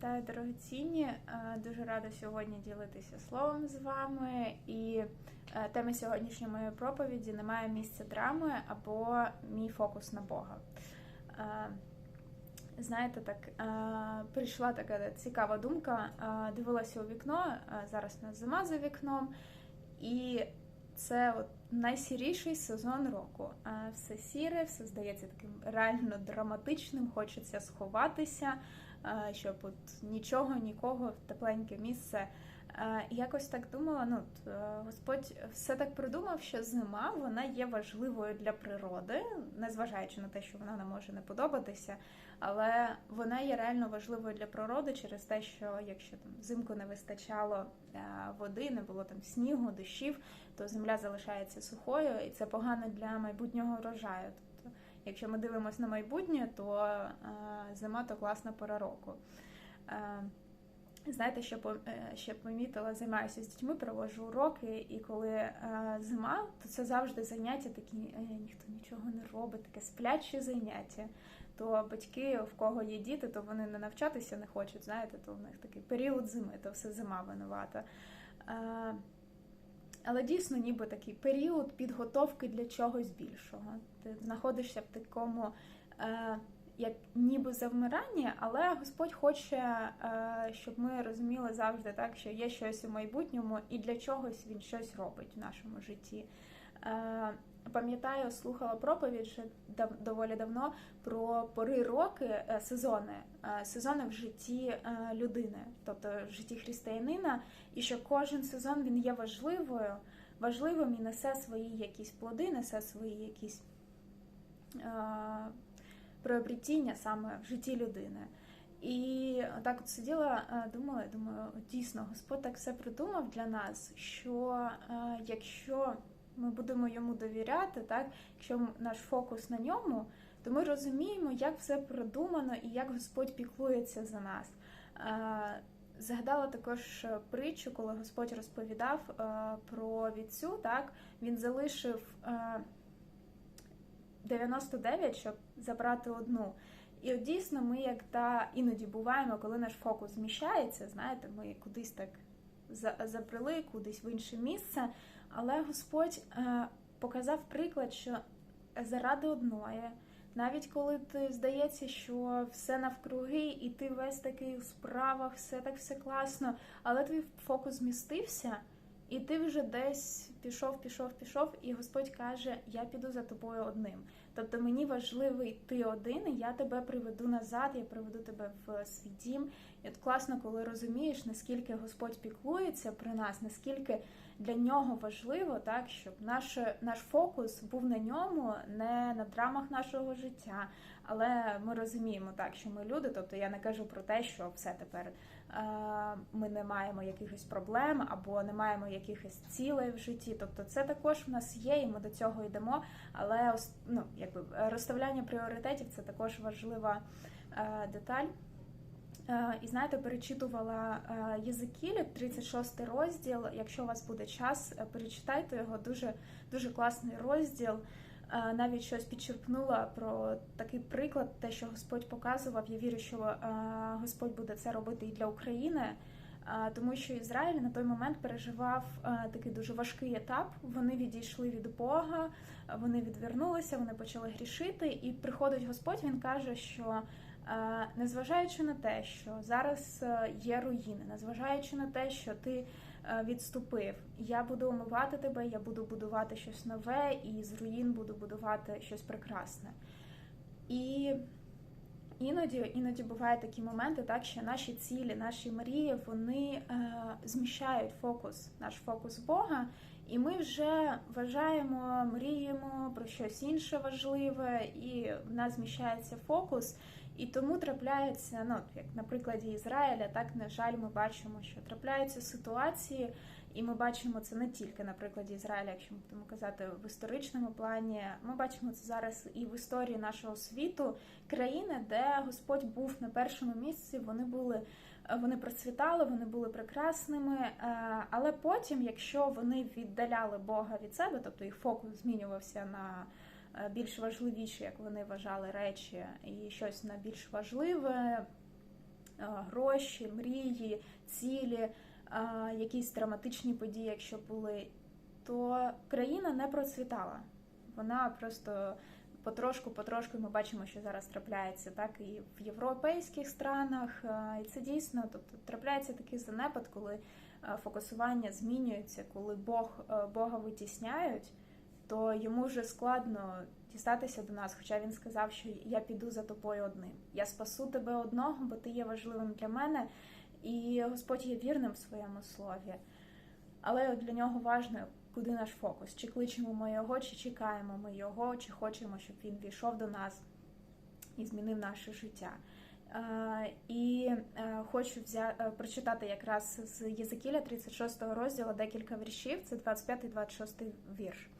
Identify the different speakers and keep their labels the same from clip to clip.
Speaker 1: Вітаю, дорогоцінні! Е, Дуже рада сьогодні ділитися словом з вами. І е, тема сьогоднішньої моєї проповіді немає місця драми або мій фокус на Бога. Е, Знаєте, так прийшла така цікава думка. Дивилася у вікно, зараз у нас зима за вікном, і це от найсіріший сезон року. Все сіре, все здається таким реально драматичним, хочеться сховатися щоб от нічого, нікого тепленьке місце. Якось так думала. Ну Господь все так придумав, що зима вона є важливою для природи, незважаючи на те, що вона не може не подобатися, але вона є реально важливою для природи через те, що якщо там взимку не вистачало води, не було там снігу, дощів, то земля залишається сухою, і це погано для майбутнього врожаю. Якщо ми дивимося на майбутнє, то е, зима то класна пора року. Е, знаєте, що е, ще помітила, займаюся з дітьми, проводжу уроки, і коли зима, то це завжди заняття такі, ніхто нічого не робить, таке спляче заняття. То батьки, в кого є діти, то вони не навчатися не хочуть, знаєте, то в них такий період зими, то все зима винувата. Але дійсно, ніби такий період підготовки для чогось більшого. Ти знаходишся в такому, е, як ніби завмиранні, але Господь хоче, е, щоб ми розуміли завжди так, що є щось у майбутньому, і для чогось він щось робить в нашому житті. Е, Пам'ятаю, слухала проповідь ще доволі давно про пори роки, е, сезони, е, сезони в житті е, людини, тобто в житті християнина, і що кожен сезон він є важливою, важливим і несе свої якісь плоди, несе свої якісь приобретіння саме в житті людини. І так от сиділа, думала, думаю, дійсно, Господь так все придумав для нас, що якщо ми будемо йому довіряти, так якщо наш фокус на ньому, то ми розуміємо, як все продумано і як Господь піклується за нас. Згадала також притчу, коли Господь розповідав про віцю, так він залишив 99, щоб забрати одну. І от дійсно, ми як та іноді буваємо, коли наш фокус зміщається, знаєте, ми кудись так забрели, кудись в інше місце. Але Господь е, показав приклад, що заради одної, навіть коли ти здається, що все навкруги, і ти весь такий у справах, все так все класно, але твій фокус змістився, і ти вже десь пішов, пішов, пішов, і Господь каже: Я піду за тобою одним. Тобто мені важливий ти один, і я тебе приведу назад, я приведу тебе в свій дім. І от класно, коли розумієш, наскільки Господь піклується про нас, наскільки для нього важливо, так щоб наш наш фокус був на ньому, не на драмах нашого життя. Але ми розуміємо так, що ми люди. Тобто я не кажу про те, що все тепер е, ми не маємо якихось проблем або не маємо якихось цілей в житті. Тобто, це також в нас є, і ми до цього йдемо. Але ну, якби розставляння пріоритетів це також важлива е, деталь. Е, і знаєте, перечитувала е, Єзекілі, 36 розділ. Якщо у вас буде час, е, перечитайте його. Дуже дуже класний розділ. Навіть щось підчерпнула про такий приклад, те, що Господь показував. Я вірю, що Господь буде це робити і для України, тому що Ізраїль на той момент переживав такий дуже важкий етап. Вони відійшли від Бога, вони відвернулися, вони почали грішити. І приходить Господь. Він каже, що Незважаючи на те, що зараз е, є руїни, незважаючи на те, що ти відступив, я буду омивати тебе, я буду будувати щось нове, і з руїн буду будувати щось прекрасне. І іноді іноді бувають такі моменти, так що наші цілі, наші мрії, вони е, зміщають фокус, наш фокус Бога, і ми вже вважаємо, мріємо про щось інше важливе, і в нас зміщається фокус. І тому трапляється, ну як на прикладі Ізраїля, так на жаль, ми бачимо, що трапляються ситуації, і ми бачимо це не тільки на прикладі Ізраїля, якщо ми будемо казати в історичному плані. Ми бачимо це зараз і в історії нашого світу, країни, де Господь був на першому місці. Вони були, вони процвітали, вони були прекрасними. Е, але потім, якщо вони віддаляли Бога від себе, тобто їх фокус змінювався на більш важливіші, як вони вважали, речі, і щось на більш важливе. гроші, мрії, цілі, якісь драматичні події, якщо були, то країна не процвітала. Вона просто потрошку-потрошку ми бачимо, що зараз трапляється так і в європейських странах. І це дійсно, тобто трапляється такий занепад, коли фокусування змінюється, коли Бог Бога витісняють, то йому вже складно дістатися до нас. Хоча він сказав, що я піду за тобою одним. Я спасу тебе одного, бо ти є важливим для мене, і Господь є вірним в своєму слові. Але для нього важливо, куди наш фокус? Чи кличемо ми його, чи чекаємо ми його, чи хочемо, щоб він війшов до нас і змінив наше життя. І е, хочу взя... Е, прочитати якраз з Єзекіля 36 розділу декілька віршів, це 25-26 вірш.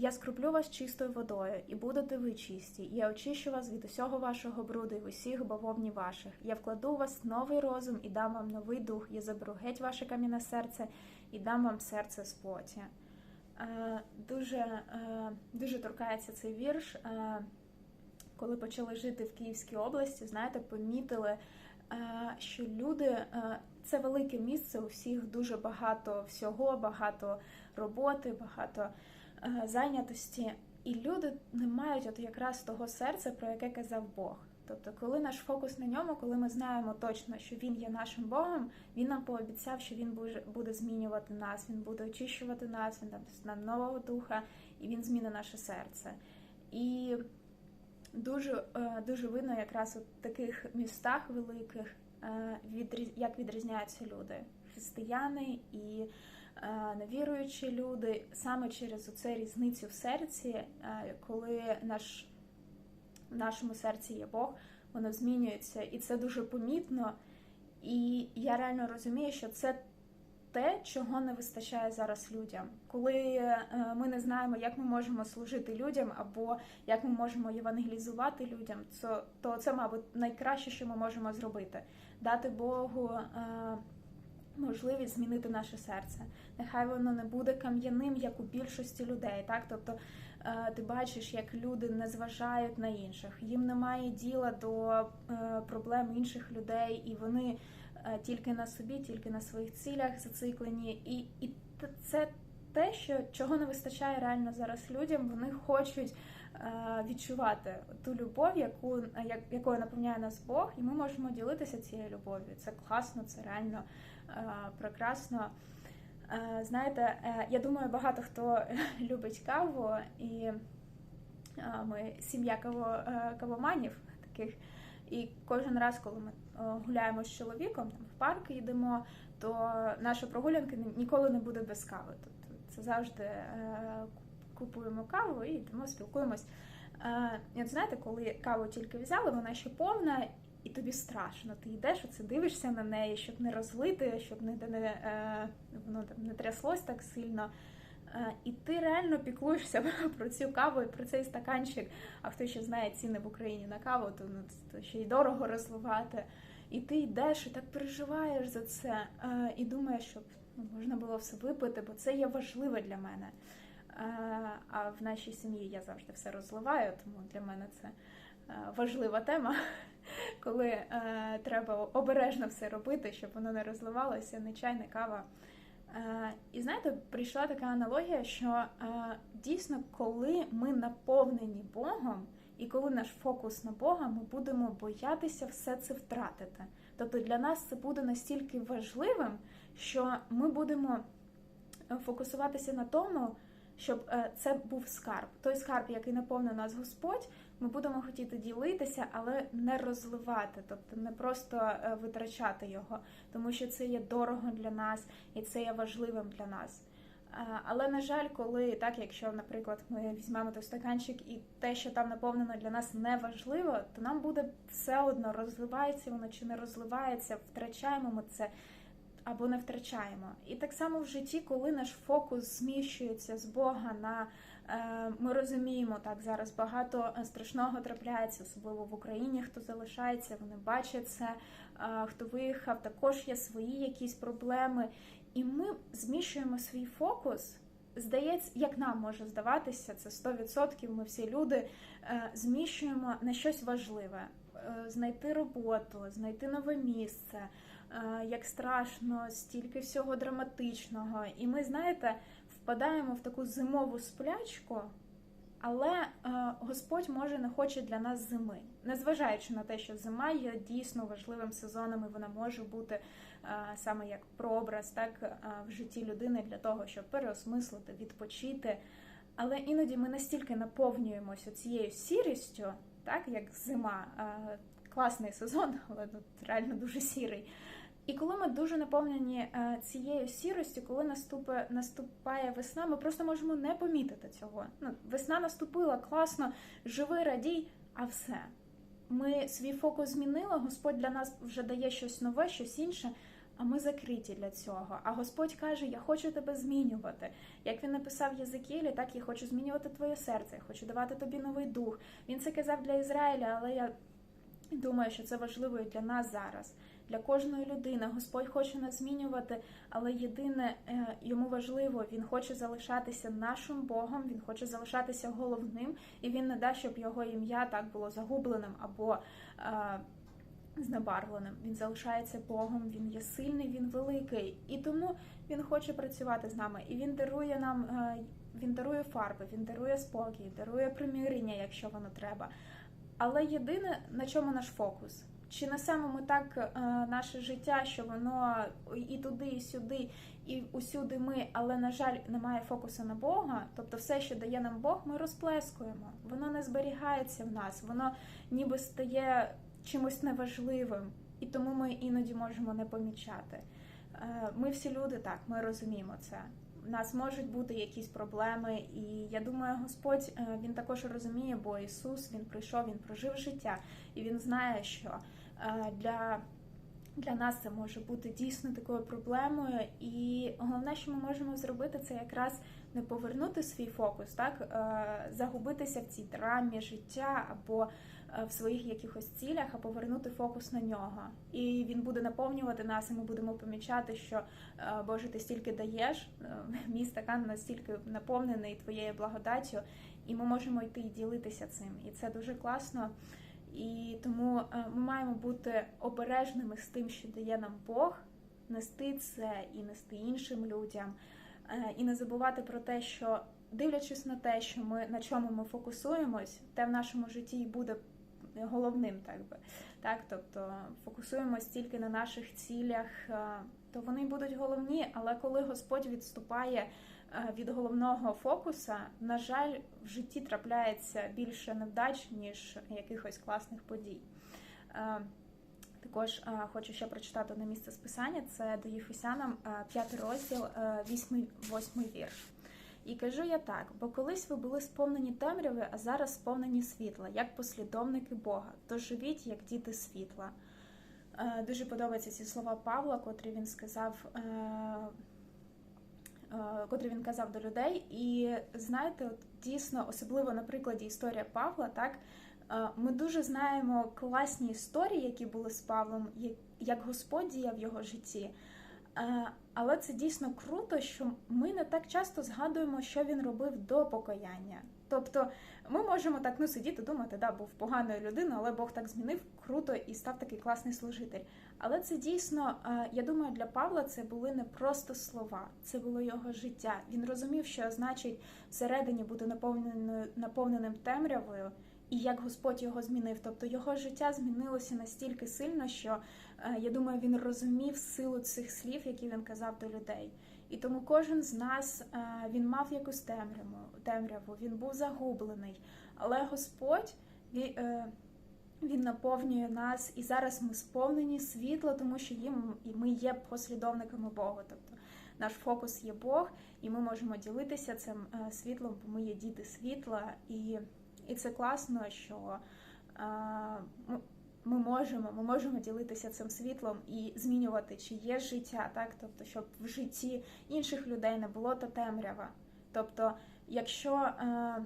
Speaker 1: Я скруплю вас чистою водою, і будете ви чисті, і я очищу вас від усього вашого бруду і усіх бавовні ваших. Я вкладу у вас новий розум і дам вам новий дух, я заберу геть ваше кам'яне серце і дам вам серце з плоті. Е, дуже, е, дуже торкається цей вірш. Е, коли почали жити в Київській області, знаєте, помітили, що люди це велике місце, у всіх дуже багато всього, багато роботи, багато. Е, зайнятості, і люди не мають от якраз того серця, про яке казав Бог. Тобто, коли наш фокус на ньому, коли ми знаємо точно, що він є нашим Богом, він нам пообіцяв, що він буде змінювати нас, він буде очищувати нас, він дасть нам нового духа, і він змінить наше серце. І дуже е, дуже видно, якраз у таких містах великих, е, як відрізняються люди, християни і. Е, невіруючі люди саме через оце різницю в серці, е, коли наш, в нашому серці є Бог, воно змінюється, і це дуже помітно. І я реально розумію, що це те, чого не вистачає зараз людям. Коли е, ми не знаємо, як ми можемо служити людям, або як ми можемо євангелізувати людям, то це, мабуть, найкраще, що ми можемо зробити дати Богу можливість змінити наше серце. Нехай воно не буде кам'яним, як у більшості людей. Так, тобто е, ти бачиш, як люди не зважають на інших, їм немає діла до е, проблем інших людей, і вони е, тільки на собі, тільки на своїх цілях зациклені. І, і це те, що чого не вистачає реально зараз людям. Вони хочуть. Відчувати ту любов, яку якою наповняє нас Бог, і ми можемо ділитися цією любов'ю. Це класно, це реально прекрасно. Знаєте, е, я думаю, багато хто любить каву, і ми сім'я каво, е, кавоманів таких. І кожен раз, коли ми гуляємо з чоловіком, там в парк йдемо, то наша прогулянка ніколи не буде без кави. Тобто це завжди е, купуємо каву і йдемо, спілкуємось. І от знаєте, коли каву тільки взяли, вона ще повна, і тобі страшно. Ти йдеш, оце дивишся на неї, щоб не розлити, щоб не не, е, воно там не тряслось так сильно. Е, і ти реально піклуєшся про цю каву і про цей стаканчик. А хто ще знає ціни в Україні на каву, то, ну, то ще й дорого розливати. І ти йдеш і так переживаєш за це, е, і думаєш, щоб ну, можна було все випити, бо це є важливе для мене. А в нашій сім'ї я завжди все розливаю, тому для мене це важлива тема коли е, треба обережно все робити, щоб воно не розливалося, не чай, не кава. Е, і знаєте, прийшла така аналогія, що е, дійсно, коли ми наповнені Богом, і коли наш фокус на Бога, ми будемо боятися все це втратити. Тобто для нас це буде настільки важливим, що ми будемо фокусуватися на тому, щоб е, це був скарб. Той скарб, який наповнив нас Господь, ми будемо хотіти ділитися, але не розливати, тобто не просто е, витрачати його, тому що це є дорого для нас і це є важливим для нас. Е, але на жаль, коли так, якщо, наприклад, ми візьмемо той стаканчик і те, що там наповнено для нас не важливо, то нам буде все одно розливається воно чи не розливається, втрачаємо ми це або не втрачаємо. І так само в житті, коли наш фокус зміщується з Бога на е, ми розуміємо, так зараз багато страшного трапляється, особливо в Україні, хто залишається, вони бачать це, е, хто виїхав, також є свої якісь проблеми. І ми зміщуємо свій фокус. Здається, як нам може здаватися, це 100%, Ми всі люди е, зміщуємо на щось важливе. е, знайти роботу, знайти нове місце, е, як страшно, стільки всього драматичного. І ми, знаєте, впадаємо в таку зимову сплячку. Але е, Господь може не хоче для нас зими, незважаючи на те, що зима є дійсно важливим сезоном, і вона може бути е, саме як прообраз, так е, в житті людини для того, щоб переосмислити, відпочити. Але іноді ми настільки наповнюємося цією сірістю, так як зима, е, класний сезон, але тут реально дуже сірий. І коли ми дуже наповнені е, цією сіростю, коли наступає весна, ми просто можемо не помітити цього. Ну, Весна наступила класно, живи, радій, а все. Ми свій фокус змінили. Господь для нас вже дає щось нове, щось інше. А ми закриті для цього. А Господь каже: Я хочу тебе змінювати. Як він написав Єзекілі, так я хочу змінювати твоє серце, я хочу давати тобі новий дух. Він це казав для Ізраїля, але я думаю, що це важливо і для нас зараз для кожної людини. Господь хоче нас змінювати, але єдине е, йому важливо, він хоче залишатися нашим Богом, він хоче залишатися головним, і він не дасть, щоб його ім'я так було загубленим або е, знебарвленим. Він залишається Богом, він є сильний, він великий, і тому він хоче працювати з нами. І він дарує нам, е, він дарує фарби, він дарує спокій, дарує примирення, якщо воно треба. Але єдине на чому наш фокус. Чи несемо ми так е, наше життя, що воно і туди, і сюди, і усюди ми, але на жаль, немає фокусу на Бога. Тобто, все, що дає нам Бог, ми розплескуємо. Воно не зберігається в нас, воно ніби стає чимось неважливим, і тому ми іноді можемо не помічати. Е, ми всі люди так, ми розуміємо це. У нас можуть бути якісь проблеми, і я думаю, Господь е, він також розуміє, бо Ісус Він прийшов, Він прожив життя, і Він знає, що Е, для для нас це може бути дійсно такою проблемою, і головне, що ми можемо зробити, це якраз не повернути свій фокус, так е, загубитися в цій драмі життя або е, в своїх якихось цілях, а повернути фокус на нього. І він буде наповнювати нас, і ми будемо помічати, що Боже, ти стільки даєш, мій стакан настільки наповнений твоєю благодаттю, і ми можемо йти і ділитися цим. І це дуже класно. І тому е, ми маємо бути обережними з тим, що дає нам Бог, нести це і нести іншим людям, е, і не забувати про те, що дивлячись на те, що ми на чому ми фокусуємось, те в нашому житті і буде головним, так би так, тобто фокусуємось тільки на наших цілях, е, то вони будуть головні, але коли Господь відступає. Е, від головного фокуса, на жаль, в житті трапляється більше невдач, ніж якихось класних подій. Е, також е, хочу ще прочитати на місце списання: це до Єфесянам, 5 розділ, 8, 8 вірш. І кажу я так, бо колись ви були сповнені темряви, а зараз сповнені світла, як послідовники Бога. То живіть, як діти світла. Дуже подобаються ці слова Павла, котрі він сказав Е, котрі він казав до людей. І знаєте, от дійсно, особливо на прикладі історія Павла, так е, ми дуже знаємо класні історії, які були з Павлом, як Господь діяв його житті. Але це дійсно круто, що ми не так часто згадуємо, що він робив до покаяння. Тобто ми можемо так ну сидіти, думати, да, був поганою людиною, але Бог так змінив круто і став такий класний служитель. Але це дійсно, я думаю, для Павла це були не просто слова, це було його життя. Він розумів, що значить всередині бути наповненою наповненим темрявою, і як Господь його змінив. Тобто його життя змінилося настільки сильно, що я думаю, він розумів силу цих слів, які він казав до людей. І тому кожен з нас він мав якусь темряву, темряву, він був загублений. Але Господь е, він наповнює нас, і зараз ми сповнені світла, тому що їм і ми є послідовниками Бога. Тобто наш фокус є Бог, і ми можемо ділитися цим е, світлом, бо ми є діти світла, і і це класно, що ми можемо ми можемо ділитися цим світлом і змінювати, чи є життя, так тобто, щоб в житті інших людей не було та темрява. Тобто, якщо е,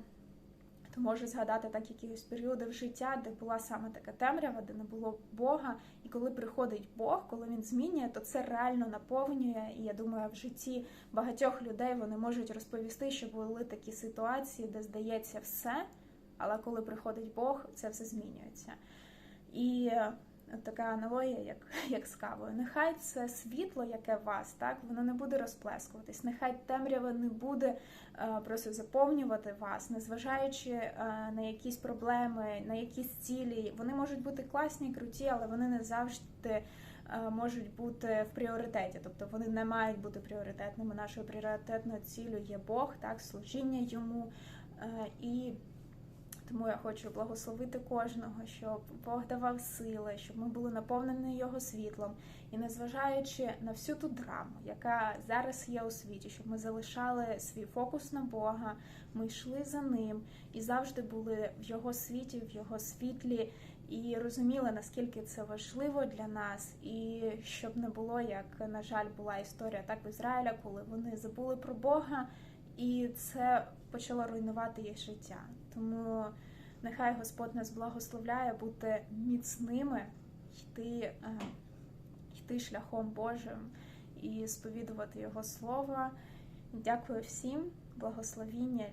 Speaker 1: то можу згадати так якісь періоди в життя, де була саме така темрява, де не було Бога, і коли приходить Бог, коли він змінює, то це реально наповнює. І я думаю, в житті багатьох людей вони можуть розповісти, що були такі ситуації, де здається все, але коли приходить Бог, це все змінюється. І е, от така аналогія, як, як з кавою. Нехай це світло, яке в вас, так воно не буде розплескуватись. Нехай темрява не буде е, просто заповнювати вас, незважаючи е, на якісь проблеми, на якісь цілі. Вони можуть бути класні, круті, але вони не завжди е, можуть бути в пріоритеті. Тобто вони не мають бути пріоритетними. Нашою пріоритетною ціллю є Бог, так, служіння йому. Е, І тому я хочу благословити кожного, щоб Бог давав сили, щоб ми були наповнені Його світлом. І незважаючи на всю ту драму, яка зараз є у світі, щоб ми залишали свій фокус на Бога, ми йшли за ним і завжди були в Його світі, в Його світлі, і розуміли, наскільки це важливо для нас, і щоб не було, як на жаль, була історія так в Ізраїля, коли вони забули про Бога, і це почало руйнувати їх життя. Тому нехай Господь нас благословляє бути міцними, йти, е, йти шляхом Божим і сповідувати Його Слово. Дякую всім, благословіння